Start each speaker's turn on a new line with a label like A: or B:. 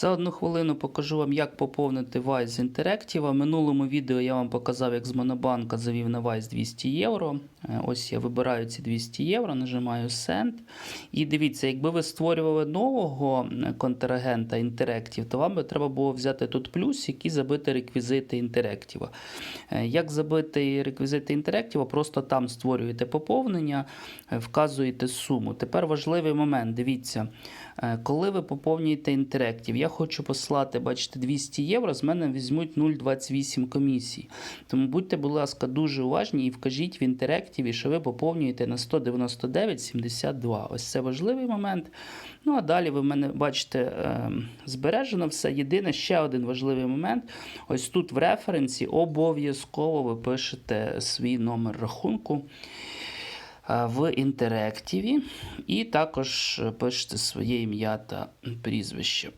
A: За одну хвилину покажу вам, як поповнити Vice з Interactive. В минулому відео я вам показав, як з Монобанка завів на Vice 200 євро. Е, Ось я вибираю ці 200 євро, нажимаю Send. І дивіться, якби ви створювали нового е, контрагента Interactive, то вам би треба було взяти тут плюсик і забити реквізити Interactive. Е, Як забити реквізити Interactive? Просто там створюєте поповнення, вказуєте суму. Тепер важливий момент. Дивіться, коли ви поповнюєте Interactive, хочу послати, бачите, 200 євро, з мене візьмуть 0,28 комісій. Тому будьте, будь ласка, дуже уважні і вкажіть в Interactive, що ви поповнюєте на 199,72. Ось це важливий момент. Ну а далі ви в мене бачите е, збережено все. Єдине ще один важливий момент. Ось тут в референсі обов'язково ви пишете свій номер рахунку е, в інтерактиві і також пишете своє ім'я та прізвище.